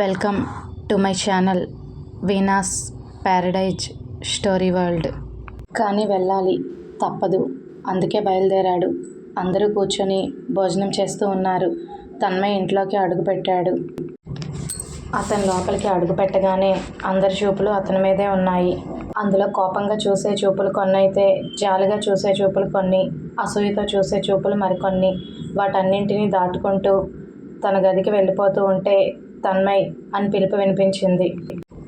Welcome to my channel Veena's paradise story world. కానీ వెళ్ళాలి తప్పదు. అందుకే బయలుదేరాడు. అందరూ కూర్చొని భోజనం చేస్తూ ఉన్నారు. తన్మయ్ ఇంట్లోకి అడుగుపెట్టాడు అతను లోపలికి అడుగు పెట్టగానే అందరి చూపులు అతని మీదే ఉన్నాయి. అందులో కోపంగా చూసే చూపులు కొన్ని అయితే జాలిగా చూసే చూపులు కొన్ని అసూయతో చూసే చూపులు మరికొన్ని. వాటన్నింటినీ దాటుకుంటూ తన గదికి వెళ్ళిపోతూ ఉంటే తన్మయ్ అని పిలుపు వినిపించింది.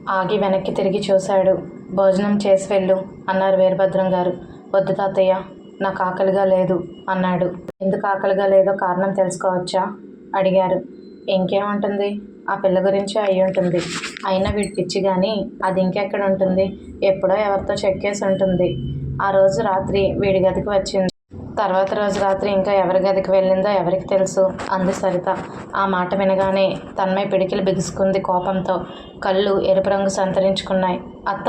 ఆగి వెనక్కి తిరిగి చూశాడు. భోజనం చేసి వెళ్ళు అన్నారు వీరభద్రం గారు. వద్దు తాతయ్య నాకు ఆకలిగా లేదు అన్నాడు. ఎందుకు ఆకలిగా లేదో కారణం తెలుసుకోవచ్చా? అడిగారు. ఇంకేముంటుంది? ఆ పిల్ల గురించి అయి ఉంటుంది. అయినా వీడి పిచ్చి కానీ అది ఇంకెక్కడ ఉంటుంది? ఎప్పుడో ఎవరితో చెక్కేసి ఉంటుంది ఆ రోజు రాత్రి వీడి గదికి వచ్చింది. తర్వాత రోజు రాత్రి ఇంకా ఎవరి గదికి వెళ్ళిందో ఎవరికి తెలుసు? అంది సరిత. ఆ మాట వినగానే తన్మయ్ పిడికిలు బిగుసుకుంది కోపంతో. కళ్ళు ఎరుపు రంగు సంతరించుకున్నాయి. అత్త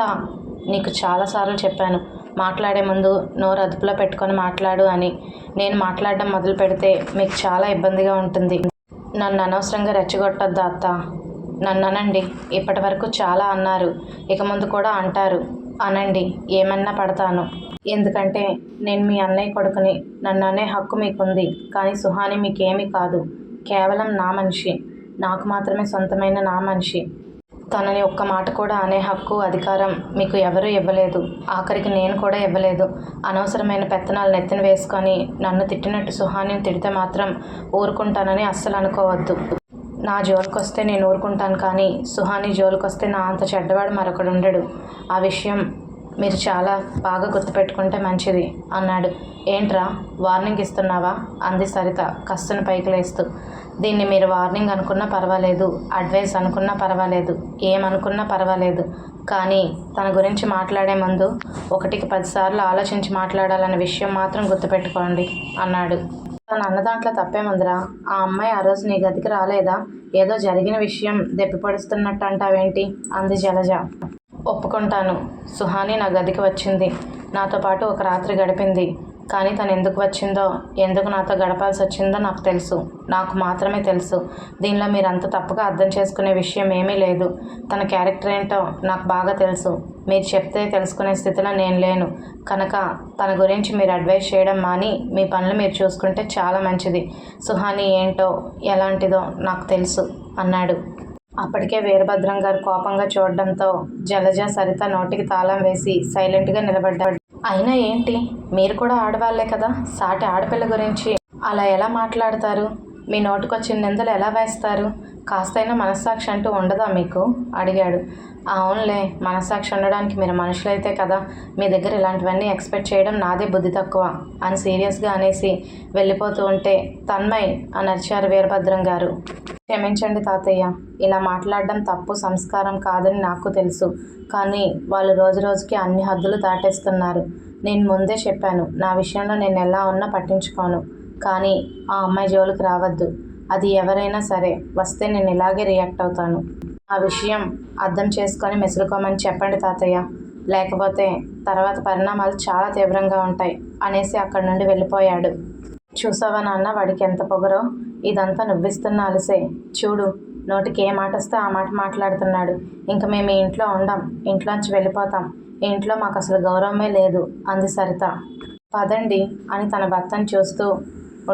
నీకు చాలాసార్లు చెప్పాను. మాట్లాడే ముందు నోరు అదుపులో పెట్టుకొని మాట్లాడు అని. నేను మాట్లాడడం మొదలు పెడితే మీకు చాలా ఇబ్బందిగా ఉంటుంది. నన్ను అనవసరంగా రెచ్చగొట్టద్దా అత్త. నన్ను అనండి ఇప్పటి వరకు చాలా అన్నారు. ఇక ముందు కూడా అంటారు. అనండి ఏమన్నా పడతాను. ఎందుకంటే నేను మీ అన్నయ్య కొడుకుని నన్ను అనే హక్కు మీకుంది. కానీ సుహాని మీకేమీ కాదు. కేవలం నా మనిషి. నాకు మాత్రమే సొంతమైన నా మనిషి. తనని ఒక్క మాట కూడా అనే హక్కు అధికారం మీకు ఎవరూ ఇవ్వలేదు. ఆఖరికి నేను కూడా ఇవ్వలేదు. అనవసరమైన పెత్తనాలు నెత్తిన వేసుకొని నన్ను తిట్టినట్టు సుహానిని తిడితే మాత్రం ఊరుకుంటానని అస్సలు అనుకోవద్దు. నా జోలికొస్తే నేను ఊరుకుంటాను కానీ సుహాని జోలికొస్తే నా అంత చెడ్డవాడు మరొకడు ఉండడు ఆ విషయం మీరు చాలా బాగా గుర్తుపెట్టుకుంటే మంచిది అన్నాడు. ఏంట్రా వార్నింగ్ ఇస్తున్నావా? అంది సరిత కస్తుని పైకి లేస్తూ. దీన్ని మీరు వార్నింగ్ అనుకున్నా పర్వాలేదు అడ్వైస్ అనుకున్నా పర్వాలేదు ఏమనుకున్నా పర్వాలేదు. కానీ తన గురించి మాట్లాడే ముందు ఒకటికి పదిసార్లు ఆలోచించి మాట్లాడాలనే విషయం మాత్రం గుర్తుపెట్టుకోండి అన్నాడు. తను అన్న దాంట్లో తప్పేముందిరా ఆ అమ్మాయి ఆ రోజు నీ గదికి రాలేదా? ఏదో జరిగిన విషయం దెప్పిపడుస్తున్నట్టు అంటావేంటి? అంది జలజ. ఒప్పుకుంటాను. సుహాని నా గదికి వచ్చింది. నాతో పాటు ఒక రాత్రి గడిపింది. కానీ తను ఎందుకు వచ్చిందో ఎందుకు నాతో గడపాల్సి వచ్చిందో నాకు తెలుసు. నాకు మాత్రమే తెలుసు. దీనిలో మీరంత తప్పుగా అర్థం చేసుకునే విషయం ఏమీ లేదు. తన క్యారెక్టర్ ఏంటో నాకు బాగా తెలుసు. మీరు చెప్తే తెలుసుకునే స్థితిలో నేను లేను. కనుక తన గురించి మీరు అడ్వైస్ చేయడం మాని మీ పనులు మీరు చూసుకుంటే చాలా మంచిది. సుహాని ఏంటో ఎలాంటిదో నాకు తెలుసు అన్నాడు. అప్పటికే వీరభద్రం గారు కోపంగా చూడడంతో జలజ సరిత నోటికి తాళం వేసి సైలెంట్గా నిలబడ్డాడు అయినా ఏంటి? మీరు కూడా ఆడవాళ్ళే కదా? సాటి ఆడపిల్ల గురించి అలా ఎలా మాట్లాడతారు? మీ నోటికొచ్చిన నిందలు ఎలా వేస్తారు? కాస్తైనా మనస్సాక్షి అంటూ ఉండదా మీకు? అడిగాడు. అవునులే మనస్సాక్షి ఉండడానికి మీరు మనుషులైతే కదా మీ దగ్గర ఇలాంటివన్నీ ఎక్స్పెక్ట్ చేయడం నాదే బుద్ధి తక్కువ అని సీరియస్గా అనేసి వెళ్ళిపోతూ ఉంటే తన్మయ్ అని అరిచారు వీరభద్రం గారు. క్షమించండి తాతయ్య ఇలా మాట్లాడడం తప్పు సంస్కారం కాదని నాకు తెలుసు కానీ వాళ్ళు రోజు రోజుకి అన్ని హద్దులు దాటేస్తున్నారు. నేను ముందే చెప్పాను నా విషయంలో నేను ఎలా ఉన్నా పట్టించుకోను. కానీ ఆ అమ్మాయి జోలికి రావద్దు. అది ఎవరైనా సరే వస్తే నేను ఇలాగే రియాక్ట్ అవుతాను. ఆ విషయం అర్థం చేసుకొని మెసులుకోమని చెప్పండి తాతయ్య. లేకపోతే తర్వాత పరిణామాలు చాలా తీవ్రంగా ఉంటాయి అనేసి అక్కడి నుండి వెళ్ళిపోయాడు. చూసావా నాన్న వాడికి ఎంత పొగరో? ఇదంతా నువ్విస్తున్న అలసే. చూడు నోటికి ఏ మాట వస్తే ఆ మాట మాట్లాడుతున్నాడు. ఇంక మేము ఇంట్లో ఉండం ఇంట్లోంచి వెళ్ళిపోతాం. ఇంట్లో మాకు అసలు గౌరవమే లేదు అంది సరిత. పదండి అని తన భర్తను చూస్తూ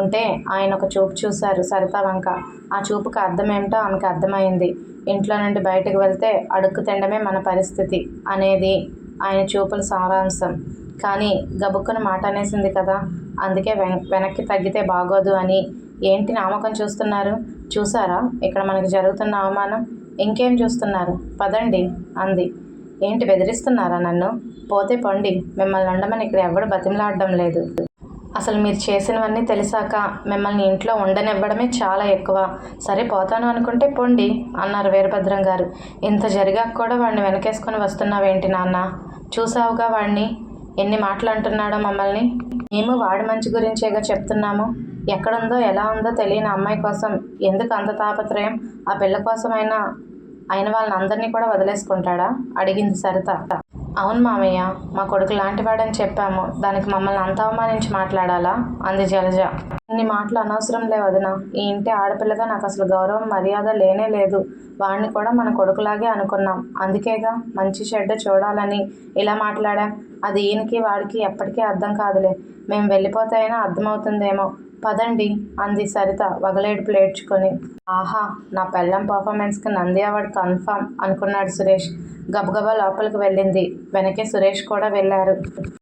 ఉంటే ఆయన ఒక చూపు చూశారు సరితా వంక ఆ చూపుకి అర్థం ఏమిటో ఆమెకు అర్థమైంది. ఇంట్లో నుండి బయటకు వెళ్తే అడుక్కు తినడమే మన పరిస్థితి అనేది ఆయన చూపుల సారాంశం. కానీ గబుక్కున మాట అనేసింది కదా. అందుకే వెన వెనక్కి తగ్గితే బాగోదు అని. ఏంటి నామకం చూస్తున్నారు? చూసారా ఇక్కడ మనకి జరుగుతున్న అవమానం. ఇంకేం చూస్తున్నారు? పదండి అంది. ఏంటి బెదిరిస్తున్నారా నన్ను? పోతే పండి. మిమ్మల్ని ఉండమని ఇక్కడ ఎవడు బతిమలాడడం లేదు. అసలు మీరు చేసినవన్నీ తెలిసాక మిమ్మల్ని ఇంట్లో ఉండనివ్వడమే చాలా ఎక్కువ. సరే పోతాను అనుకుంటే పొండి అన్నారు వీరభద్రం గారు. ఇంత జరిగాక కూడా వాడిని వెనకేసుకొని వస్తున్నావేంటి నాన్న? చూసావుగా వాడిని ఎన్ని మాటలు అంటున్నాడో మమ్మల్ని? మేము వాడి మంచి గురించేగా చెప్తున్నాము. ఎక్కడుందో ఎలా ఉందో తెలియని అమ్మాయి కోసం ఎందుకు అంత తాపత్రయం? ఆ పిల్ల కోసమైనా అయిన వాళ్ళని అందరినీ కూడా వదిలేసుకుంటాడా? అడిగింది సరిత. అవును మామయ్య మా కొడుకు లాంటివాడని చెప్పాము. దానికి మమ్మల్ని అంత అవమానించి మాట్లాడాలా? అంది జలజ. నీ మాటలు అనవసరం లే వదిన. ఈ ఇంటి ఆడపిల్లగా నాకు అసలు గౌరవం మర్యాద లేనే లేదు. వాడిని కూడా మన కొడుకులాగే అనుకున్నాం. అందుకేగా మంచి చెడ్డ చూడాలని ఇలా మాట్లాడాం. అది ఈయనకి వాడికి ఎప్పటికీ అర్థం కాదులే. మేము వెళ్ళిపోతే అయినా అర్థమవుతుందేమో. పదండి అంది సరిత వగలేడుపు లేడ్చుకొని. ఆహా నా పెళ్ళం పర్ఫార్మెన్స్కి నంది అవార్డు కన్ఫామ్ అనుకున్నాడు సురేష్. గబగబా లోపలికి వెళ్ళింది. వెనకే సురేష్ కూడా వెళ్ళారు.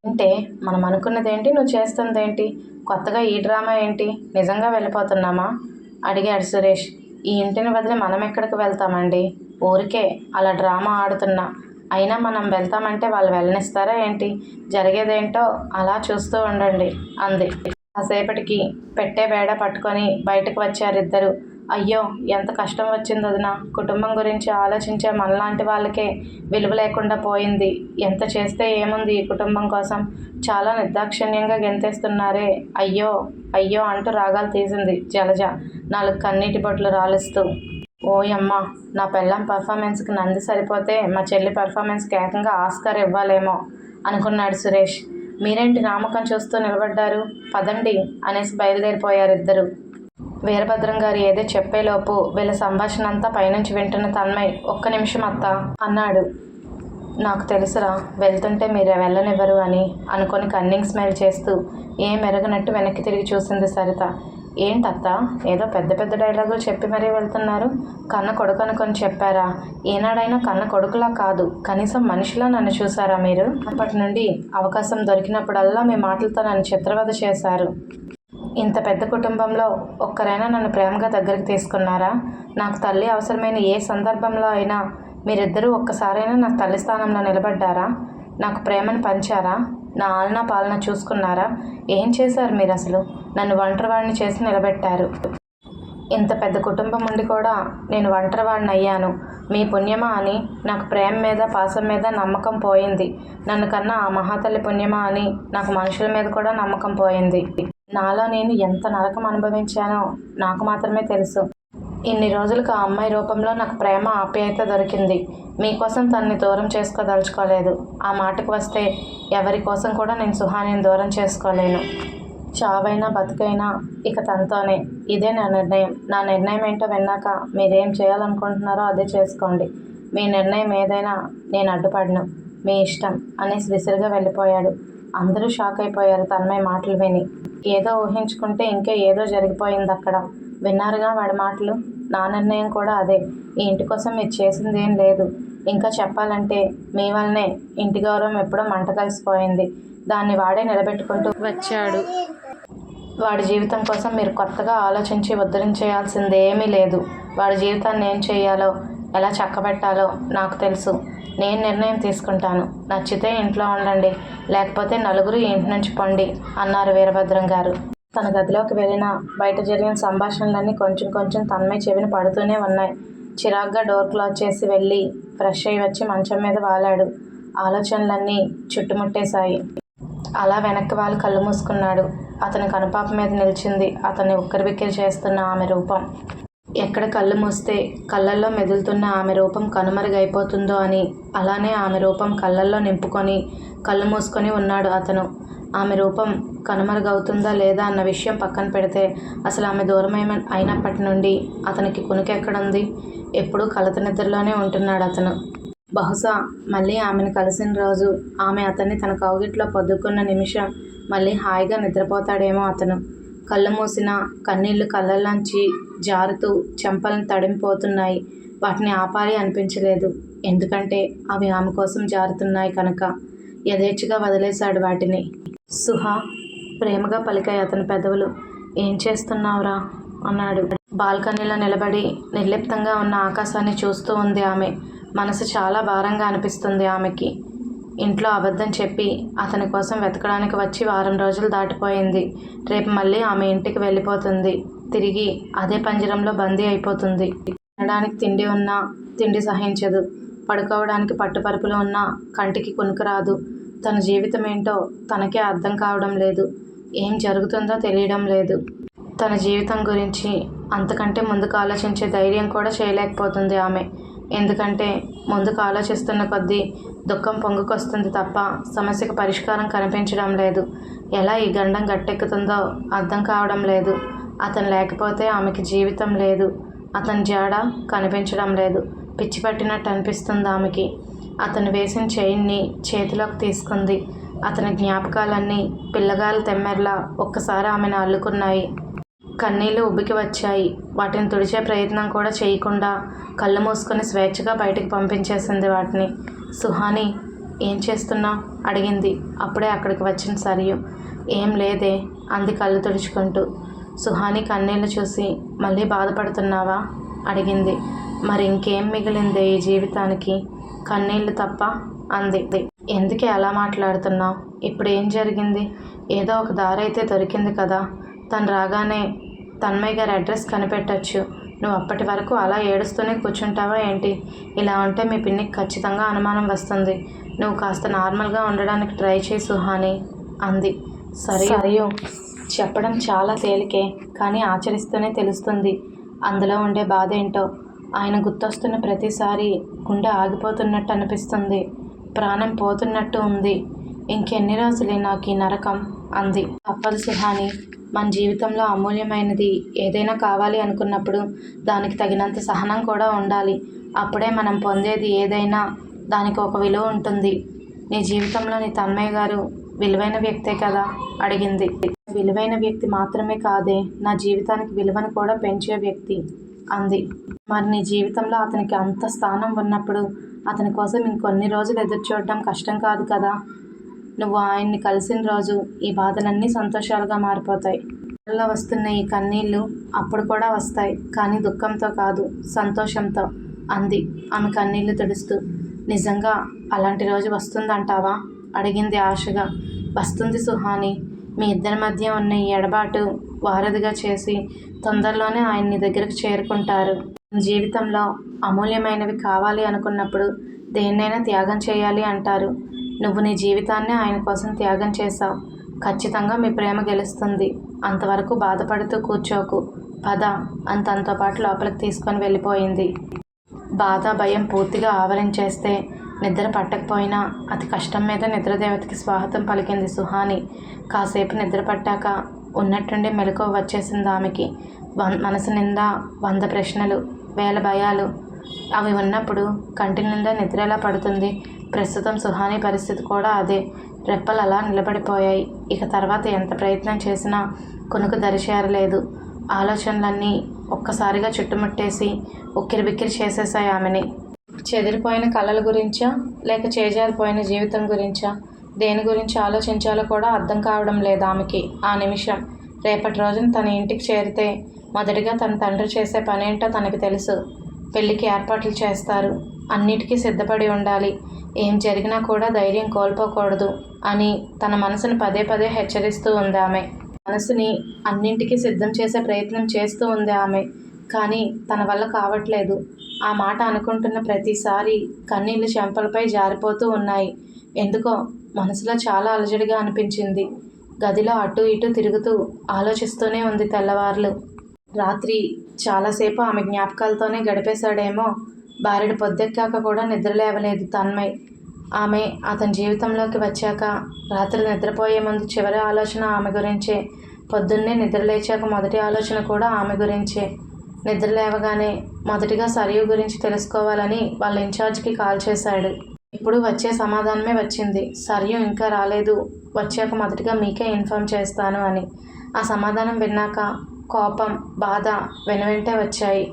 అంటే మనం అనుకున్నదేంటి నువ్వు చేస్తుందేంటి? కొత్తగా ఈ డ్రామా ఏంటి? నిజంగా వెళ్ళిపోతున్నామా? అడిగాడు సురేష్. ఈ ఇంటిని వదిలి మనం ఎక్కడికి వెళ్తామండి? ఊరికే అలా డ్రామా ఆడుతున్నా. అయినా మనం వెళ్తామంటే వాళ్ళు వెళ్ళనిస్తారా ఏంటి? జరిగేదేంటో అలా చూస్తూ ఉండండి అంది. కాసేపటికి పెట్టే బేడ పట్టుకొని బయటకు వచ్చారిద్దరు. అయ్యో ఎంత కష్టం వచ్చింది వదిన. కుటుంబం గురించి ఆలోచించే మనలాంటి వాళ్ళకే విలువ లేకుండా పోయింది. ఎంత చేస్తే ఏముంది ఈ కుటుంబం కోసం? చాలా నిర్దాక్షిణ్యంగా గెంతేస్తున్నారే. అయ్యో అయ్యో అంటూ రాగాలు తీసింది జలజ నాలుగు కన్నీటి బొట్లు రాలుస్తూ. ఓయమ్మ నా పెళ్ళం పర్ఫార్మెన్స్కి నంది సరిపోతే మా చెల్లి పర్ఫార్మెన్స్కి ఏకంగా ఆస్కార్ ఇవ్వాలేమో అనుకున్నాడు సురేష్. మీరేంటి నామకం చూస్తూ నిలబడ్డారు? పదండి అనేసి బయలుదేరిపోయారు ఇద్దరు వీరభద్రం గారు ఏదో చెప్పేలోపు వీళ్ళ సంభాషణ అంతా పైనుంచి వింటున్న తన్మయ్ ఒక్క నిమిషం అత్త అన్నాడు. నాకు తెలుసురా వెళ్తుంటే మీరు వెళ్ళనివ్వరు అని అనుకొని కన్నింగ్ స్మైల్ చేస్తూ ఏం ఎరగనట్టు వెనక్కి తిరిగి చూసింది సరిత. ఏంటత్త ఏదో పెద్ద పెద్ద డైలాగులు చెప్పి మరీ వెళ్తున్నారు. కన్న కొడుకు అనుకొని చెప్పారా? ఏనాడైనా కన్న కొడుకులా కాదు. కనీసం మనిషిలా నన్ను చూసారా మీరు? అప్పటి నుండి అవకాశం దొరికినప్పుడల్లా మీ మాటలతో నన్ను చిత్రవద చేశారు. ఇంత పెద్ద కుటుంబంలో ఒక్కరైనా నన్ను ప్రేమగా దగ్గరికి తీసుకున్నారా? నాకు తల్లి అవసరమైన ఏ సందర్భంలో అయినా మీరిద్దరూ ఒక్కసారైనా నా తల్లి స్థానంలో నిలబడ్డారా? నాకు ప్రేమను పంచారా? నా ఆలనా పాలన చూసుకున్నారా? ఏం చేశారు మీరు అసలు నన్ను ఒంటరివాడిని చేసి నిలబెట్టారు. ఇంత పెద్ద కుటుంబం ఉండి కూడా నేను ఒంటరివాడిని అయ్యాను. మీ పుణ్యమా అని నాకు ప్రేమ మీద పాసం మీద నమ్మకం పోయింది. నన్ను కన్నా ఆ మహాతల్లి పుణ్యమా అని నాకు మనుషుల మీద కూడా నమ్మకం పోయింది. నాలో నేను ఎంత నరకం అనుభవించానో నాకు మాత్రమే తెలుసు. ఇన్ని రోజులకు ఆ అమ్మాయి రూపంలో నాకు ప్రేమ ఆప్యాయత దొరికింది. మీకోసం తనని దూరం చేసుకోదలుచుకోలేదు. ఆ మాటకు వస్తే ఎవరి కోసం కూడా నేను సుహానిని దూరం చేసుకోలేను. చావైనా బతుకైనా ఇక తనతోనే. ఇదే నా నిర్ణయం. నా నిర్ణయం ఏంటో విన్నాక మీరేం చేయాలనుకుంటున్నారో అదే చేసుకోండి. మీ నిర్ణయం ఏదైనా నేను అడ్డుపడను. మీ ఇష్టం అనేసి విసిరిగా వెళ్ళిపోయాడు. అందరూ షాక్ అయిపోయారు తన్మయ మాటలు విని. ఏదో ఊహించుకుంటే ఇంకా ఏదో జరిగిపోయింది అక్కడ విన్నారుగా వాడి మాటలు? నా నిర్ణయం కూడా అదే. ఈ ఇంటి కోసం మీరు చేసింది ఏం లేదు. ఇంకా చెప్పాలంటే మీ వల్లనే ఇంటి గౌరవం ఎప్పుడో మంట కలిసిపోయింది. దాన్ని వాడే నిలబెట్టుకుంటూ వచ్చాడు. వాడి జీవితం కోసం మీరు కొత్తగా ఆలోచించి ఉద్ధరించేయాల్సింది ఏమీ లేదు. వాడి జీవితాన్ని ఏం చేయాలో ఎలా చక్కబెట్టాలో నాకు తెలుసు. నేను నిర్ణయం తీసుకుంటాను. నచ్చితే ఇంట్లో ఉండండి. లేకపోతే నలుగురు ఇంటి నుంచి పొండి అన్నారు వీరభద్రం గారు. తన గదిలోకి వెళ్ళిన బయట జరిగిన సంభాషణలన్నీ కొంచెం కొంచెం తన్మై చెవిని పడుతూనే ఉన్నాయి. చిరాగ్గా డోర్ క్లోజ్ చేసి వెళ్ళి ఫ్రెష్ అయ్యి వచ్చి మంచం మీద వాలాడు. ఆలోచనలన్నీ చుట్టుముట్టేశాయి. అలా వెనక్కి వాళ్ళు కళ్ళు మూసుకున్నాడు. అతని కనుపాప మీద నిలిచింది అతన్ని ఉక్కిరిబిక్కిరి చేస్తున్న ఆమె రూపం. ఎక్కడ కళ్ళు మూస్తే కళ్ళల్లో మెదులుతున్న ఆమె రూపం కనుమరుగైపోతుందో అని అలానే ఆమె రూపం కళ్ళల్లో నింపుకొని కళ్ళు మూసుకొని ఉన్నాడు అతను. ఆమె రూపం కనుమరుగవుతుందా లేదా అన్న విషయం పక్కన పెడితే అసలు ఆమె దూరమైన అయినప్పటి నుండి అతనికి కునుకెక్కడుంది ఎప్పుడూ కలత నిద్రలోనే ఉంటున్నాడు అతను. బహుశా మళ్ళీ ఆమెను కలిసిన రోజు ఆమె అతన్ని తన కౌగిట్లో పొద్దుకున్న నిమిషం మళ్ళీ హాయిగా నిద్రపోతాడేమో అతను. కళ్ళు మూసిన కన్నీళ్ళు కళ్ళల్లోంచి జారుతూ చెంపలను తడిమిపోతున్నాయి. వాటిని ఆపాలి అనిపించలేదు. ఎందుకంటే అవి ఆమె కోసం జారుతున్నాయి కనుక. యథేచ్ఛగా వదిలేశాడు వాటిని. సుహా ప్రేమగా పలికాయి అతని పెదవులు. ఏం చేస్తున్నావురా? అన్నాడు. బాల్కనీలో నిలబడి నిర్లిప్తంగా ఉన్న ఆకాశాన్ని చూస్తూ ఉంది ఆమె. మనసు చాలా భారంగా అనిపిస్తుంది ఆమెకి. ఇంట్లో అబద్ధం చెప్పి అతని కోసం వెతకడానికి వచ్చి వారం రోజులు దాటిపోయింది. రేపు మళ్ళీ ఆమె ఇంటికి వెళ్ళిపోతుంది. తిరిగి అదే పంజరంలో బందీ అయిపోతుంది. తినడానికి తిండి ఉన్నా తిండి సహించదు. పడుకోవడానికి పట్టుపరుపులు ఉన్నా కంటికి కునుకు రాదు. తన జీవితం ఏంటో తనకే అర్థం కావడం లేదు. ఏం జరుగుతుందో తెలియడం లేదు. తన జీవితం గురించి అంతకంటే ముందుకు ఆలోచించే ధైర్యం కూడా చేయలేకపోతుంది ఆమె. ఎందుకంటే ముందుకు ఆలోచిస్తున్న కొద్దీ దుఃఖం పొంగుకొస్తుంది తప్ప సమస్యకు పరిష్కారం కనిపించడం లేదు. ఎలా ఈ గండం గట్టెక్కుతుందో అర్థం కావడం లేదు. అతను లేకపోతే ఆమెకి జీవితం లేదు. అతని జాడ కనిపించడం లేదు. పిచ్చి పట్టినట్టు అనిపిస్తుంది ఆమెకి. అతను వేసిన చైన్ని చేతిలోకి తీసుకుంది. అతని జ్ఞాపకాలన్నీ పిల్లగాల తెమ్మెర్లా ఒక్కసారి ఆమెను అల్లుకున్నాయి. కన్నీళ్ళు ఉబ్బికి వచ్చాయి. వాటిని తుడిచే ప్రయత్నం కూడా చేయకుండా కళ్ళు మూసుకొని స్వేచ్ఛగా బయటకు పంపించేసింది వాటిని. సుహాని ఏం చేస్తున్నా? అడిగింది. అప్పుడే అక్కడికి వచ్చిన సరియు. ఏం లేదే అంది కళ్ళు తుడుచుకుంటూ. సుహాని కన్నీళ్ళు చూసి మళ్ళీ బాధపడుతున్నావా? అడిగింది. మరి ఇంకేం మిగిలిందే ఈ జీవితానికి? కన్నీళ్ళు తప్ప అంది. ఎందుకే అలా మాట్లాడుతున్నావు? ఇప్పుడు ఏం జరిగింది? ఏదో ఒక దారి అయితే దొరికింది కదా. తను రాగానే తన్మయ్య గారి అడ్రస్ కనిపెట్టచ్చు. నువ్వు అప్పటి వరకు అలా ఏడుస్తూనే కూర్చుంటావా ఏంటి? ఇలా ఉంటే మీ పిన్నికి ఖచ్చితంగా అనుమానం వస్తుంది. నువ్వు కాస్త నార్మల్గా ఉండడానికి ట్రై చేయి సుహాని అంది. సరే సరియు. చెప్పడం చాలా తేలికే కానీ ఆచరిస్తూనే తెలుస్తుంది. అందులో ఉండే బాధ ఏంటో? ఆయన గుర్తొస్తున్న ప్రతిసారి గుండె ఆగిపోతున్నట్టు అనిపిస్తుంది. ప్రాణం పోతున్నట్టు ఉంది. ఇంకెన్ని రోజులే నాకు ఈ నరకం అంది. తప్పదు సుహాని మన జీవితంలో అమూల్యమైనది ఏదైనా కావాలి అనుకున్నప్పుడు దానికి తగినంత సహనం కూడా ఉండాలి. అప్పుడే మనం పొందేది ఏదైనా దానికి ఒక విలువ ఉంటుంది. నీ జీవితంలోని తన్మయ్య గారు విలువైన వ్యక్తే కదా? అడిగింది. విలువైన వ్యక్తి మాత్రమే కాదే నా జీవితానికి విలువను కూడా పెంచే వ్యక్తి. అంది. మరి నీ జీవితంలో అతనికి అంత స్థానం ఉన్నప్పుడు అతని కోసం ఇంకొన్ని రోజులు ఎదురు చూడడం కష్టం కాదు కదా. నువ్వు ఆయన్ని కలిసిన రోజు ఈ బాధలన్నీ సంతోషాలుగా మారిపోతాయి. కళ్ళలో వస్తున్న ఈ కన్నీళ్ళు అప్పుడు కూడా వస్తాయి కానీ దుఃఖంతో కాదు సంతోషంతో అంది ఆమె కన్నీళ్ళు తుడుస్తూ. నిజంగా అలాంటి రోజు వస్తుందంటావా? అడిగింది ఆశగా. వస్తుంది సుహాని. మీ ఇద్దరి మధ్య ఉన్న ఈ ఎడబాటు వారధిగా చేసి తొందరలోనే ఆయన నీ దగ్గరకు చేరుకుంటారు. జీవితంలో అమూల్యమైనవి కావాలి అనుకున్నప్పుడు దేన్నైనా త్యాగం చేయాలి అంటారు. నువ్వు నీ జీవితాన్ని ఆయన కోసం త్యాగం చేశావు. ఖచ్చితంగా మీ ప్రేమ గెలుస్తుంది. అంతవరకు బాధపడుతూ కూర్చోకు. పద అని తనతో పాటు లోపలికి తీసుకొని వెళ్ళిపోయింది. బాధ భయం పూర్తిగా ఆవరించేస్తే నిద్ర పట్టకపోయినా అతి కష్టం మీద నిద్రదేవతకి స్వాగతం పలికింది సుహాని. కాసేపు నిద్ర పట్టాక ఉన్నట్టుండి మెలకువ వచ్చేసింది ఆమెకి. వన్ మనసు నిండా వంద ప్రశ్నలు వేల భయాలు. అవి ఉన్నప్పుడు కంటి నిండా నిద్ర ఎలా పడుతుంది. ప్రస్తుతం సుహాని పరిస్థితి కూడా అదే. రెప్పలు అలా నిలబడిపోయాయి. ఇక తర్వాత ఎంత ప్రయత్నం చేసినా కొనుకు దరిచేరలేదు ఆలోచనలన్నీ ఒక్కసారిగా చుట్టుముట్టేసి ఉక్కిరి బిక్కిరి చేసేసాయి ఆమెని. చెదిరిపోయిన కళల గురించా లేక చేజారిపోయిన జీవితం గురించా? దేని గురించి ఆలోచించాలో కూడా అర్థం కావడం లేదు ఆమెకి. ఆ నిమిషం. రేపటి రోజున తన ఇంటికి చేరితే మొదటిగా తన తండ్రి చేసే పనేంటో తనకి తెలుసు. పెళ్ళికి ఏర్పాట్లు చేస్తారు. అన్నిటికీ సిద్ధపడి ఉండాలి. ఏం జరిగినా కూడా ధైర్యం కోల్పోకూడదు అని తన మనసును పదే పదే హెచ్చరిస్తూ ఉంది ఆమె. మనసుని అన్నింటికీ సిద్ధం చేసే ప్రయత్నం చేస్తూ ఉంది ఆమె. కానీ తన వల్ల కావట్లేదు. ఆ మాట అనుకుంటున్న ప్రతిసారి కన్నీళ్ళు చెంపలపై జారిపోతూ ఉన్నాయి. ఎందుకో మనసులో చాలా అలజడిగా అనిపించింది. గదిలో అటు ఇటు తిరుగుతూ ఆలోచిస్తూనే ఉంది తెల్లవార్లు. రాత్రి చాలాసేపు ఆమె జ్ఞాపకాలతోనే గడిపేశాడేమో. భార్యడు పొద్దెక్కాక కూడా నిద్ర లేవలేదు తన్మయ్. ఆమె అతని జీవితంలోకి వచ్చాక రాత్రి నిద్రపోయే ముందు చివరి ఆలోచన ఆమె గురించే. పొద్దున్నే నిద్ర లేచాక మొదటి ఆలోచన కూడా ఆమె గురించే. నిద్ర లేవగానే మొదటిగా సరియు గురించి తెలుసుకోవాలని వాళ్ళ ఇన్ఛార్జ్కి కాల్ చేశాడు. ఇప్పుడు వచ్చే సమాధానమే వచ్చింది. సరియు ఇంకా రాలేదు. వచ్చాక మొదటిగా మీకే ఇన్ఫామ్ చేస్తాను అని. ఆ సమాధానం విన్నాక కోపం బాధ వెనువెంటే వచ్చాయి.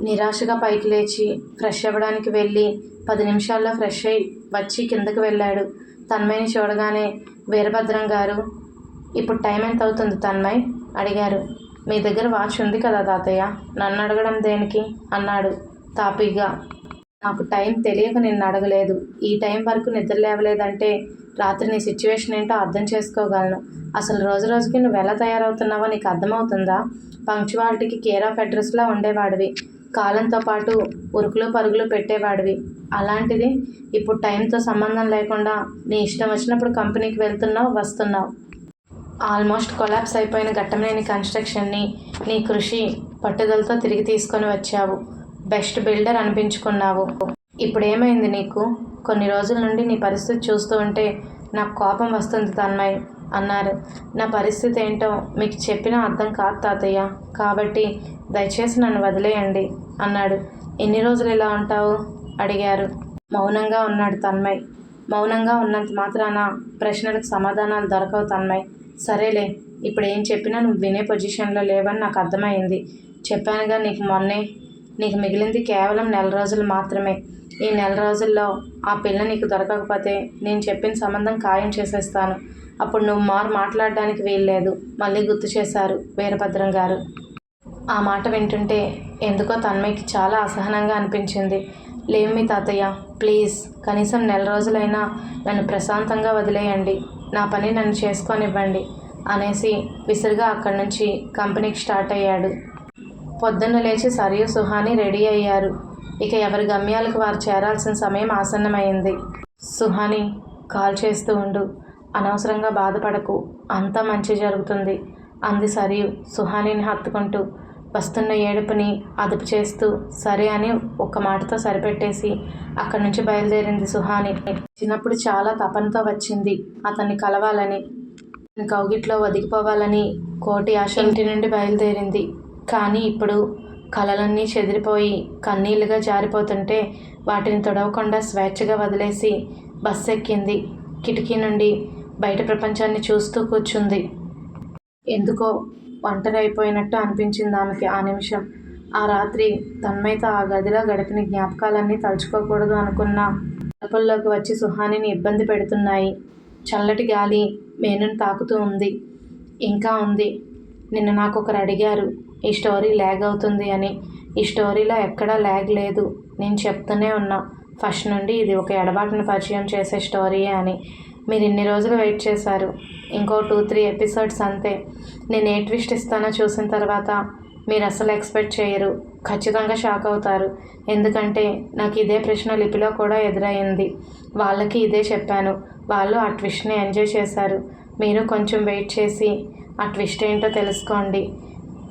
నిరాశగా పైకి లేచి ఫ్రెష్ అవ్వడానికి వెళ్ళి పది నిమిషాల్లో ఫ్రెష్ అయ్యి వచ్చి కిందకి వెళ్ళాడు. తన్మయ్ని చూడగానే వీరభద్రం గారు ఇప్పుడు టైం ఎంత అవుతుంది తన్మయ్? అడిగారు. మీ దగ్గర వాచ్ ఉంది కదా తాతయ్య? నన్ను అడగడం దేనికి? అన్నాడు తాపీగా. నాకు టైం తెలియక నిన్ను అడగలేదు. ఈ టైం వరకు నిద్ర లేవలేదంటే రాత్రి నీ సిచ్యువేషన్ ఏంటో అర్థం చేసుకోగలను. అసలు రోజు రోజుకి నువ్వు ఎలా తయారవుతున్నావో నీకు అర్థమవుతుందా? పంక్చువాలిటీకి కేర్ ఆఫ్ అడ్రస్లా ఉండేవాడివి. కాలంతో పాటు ఉరుకులు పరుగులు పెట్టేవాడివి. అలాంటిది ఇప్పుడు టైంతో సంబంధం లేకుండా నీ ఇష్టం వచ్చినప్పుడు కంపెనీకి వెళ్తున్నావు వస్తున్నావు. ఆల్మోస్ట్ కొలాప్స్ అయిపోయిన ఘట్టమైన కన్స్ట్రక్షన్ని నీ కృషి పట్టుదలతో తిరిగి తీసుకొని వచ్చావు. Best builder అనిపించుకున్నావు. ఇప్పుడేమైంది నీకు? కొన్ని రోజుల నుండి నీ పరిస్థితి చూస్తూ ఉంటే నాకు కోపం వస్తుంది తన్మయ్ అన్నారు. నా పరిస్థితి ఏంటో మీకు చెప్పినా అర్థం కాదు తాతయ్య. కాబట్టి దయచేసి నన్ను వదిలేయండి అన్నాడు. ఎన్ని రోజులు ఇలా ఉంటావు? అడిగారు. మౌనంగా ఉన్నాడు తన్మయ్. మౌనంగా ఉన్నంత మాత్రాన ప్రశ్నలకు సమాధానాలు దొరకవు తన్మయ్. సరేలే ఇప్పుడు ఏం చెప్పినా నువ్వు వినే పొజిషన్లో లేవని నాకు అర్థమైంది. చెప్పానుగా నీకు మొన్నే నీకు మిగిలింది కేవలం నెల రోజులు మాత్రమే. ఈ నెల రోజుల్లో ఆ పిల్ల నీకు దొరకకపోతే నేను చెప్పిన సంబంధం ఖాయం చేసేస్తాను. అప్పుడు నువ్వు మారు మాట్లాడడానికి వీల్లేదు. మళ్ళీ గుర్తు చేశారు వీరభద్రం గారు. ఆ మాట వింటుంటే ఎందుకో తన్మయ్యకి చాలా అసహనంగా అనిపించింది. లేవు మీ తాతయ్య ప్లీజ్. కనీసం నెల రోజులైనా నన్ను ప్రశాంతంగా వదిలేయండి. నా పని నన్ను చేసుకొనివ్వండి. అనేసి విసురుగా అక్కడి నుంచి కంపెనీకి స్టార్ట్ అయ్యాడు. పొద్దున్న లేచి సరియు సుహాని రెడీ అయ్యారు. ఇక ఎవరి గమ్యాలకు వారు చేరాల్సిన సమయం ఆసన్నమైంది. సుహాని కాల్ చేస్తూ ఉండు. అనవసరంగా బాధపడకు. అంతా మంచి జరుగుతుంది. అంది సరియు సుహానిని హత్తుకుంటూ. వస్తున్న ఏడుపుని అదుపు చేస్తూ సరే అని ఒక్క మాటతో సరిపెట్టేసి అక్కడి నుంచి బయలుదేరింది సుహాని. చిన్నప్పుడు చాలా తపనతో వచ్చింది. అతన్ని కలవాలని కౌగిట్లో ఒదిగిపోవాలని కోటి ఆశ ఇంటి నుండి బయలుదేరింది. కానీ ఇప్పుడు కలలన్నీ చెదిరిపోయి కన్నీళ్ళుగా జారిపోతుంటే వాటిని తొడవకుండా స్వేచ్ఛగా వదిలేసి బస్సు ఎక్కింది కిటికీ నుండి బయట ప్రపంచాన్ని చూస్తూ కూర్చుంది. ఎందుకో ఒంటరి అయిపోయినట్టు అనిపించింది ఆమెకి ఆ నిమిషం. ఆ రాత్రి తన్మయతో ఆ గదిలో గడిపిన జ్ఞాపకాలన్నీ తలుచుకోకూడదు అనుకున్న తలుపుల్లోకి వచ్చి సుహానిని ఇబ్బంది పెడుతున్నాయి. చల్లటి గాలి మేనును తాకుతూ ఉంది. ఇంకా ఉంది. నిన్న నాకు ఒకరు అడిగారు ఈ స్టోరీ ల్యాగ్ అవుతుంది అని. ఈ స్టోరీలో ఎక్కడా ల్యాగ్ లేదు. నేను చెప్తూనే ఉన్నా. ఫస్ట్ నుండి ఇది ఒక ఎడబాటును పరిచయం చేసే స్టోరీయే అని. మీరు ఇన్ని రోజులు వెయిట్ చేశారు. ఇంకో టూ త్రీ ఎపిసోడ్స్ అంతే. నేను ఏ ట్విస్ట్ ఇస్తానో చూసిన తర్వాత మీరు అసలు ఎక్స్పెక్ట్ చేయరు. ఖచ్చితంగా షాక్ అవుతారు. ఎందుకంటే నాకు ఇదే ప్రశ్న లిపిలో కూడా ఎదురయ్యింది వాళ్ళకి ఇదే చెప్పాను. వాళ్ళు ఆ ట్విస్ట్ని ఎంజాయ్ చేశారు. మీరు కొంచెం వెయిట్ చేసి ఆ ట్విస్ట్ ఏంటో తెలుసుకోండి.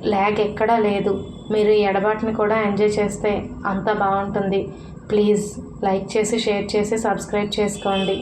ల్యాగ్ ఎక్కడా లేదు. మీరు ఈ ఎడబాటుని కూడా ఎంజాయ్ చేస్తే అంత బాగుంటుంది. ప్లీజ్ లైక్ చేసి షేర్ చేసి సబ్స్క్రైబ్ చేసుకోండి.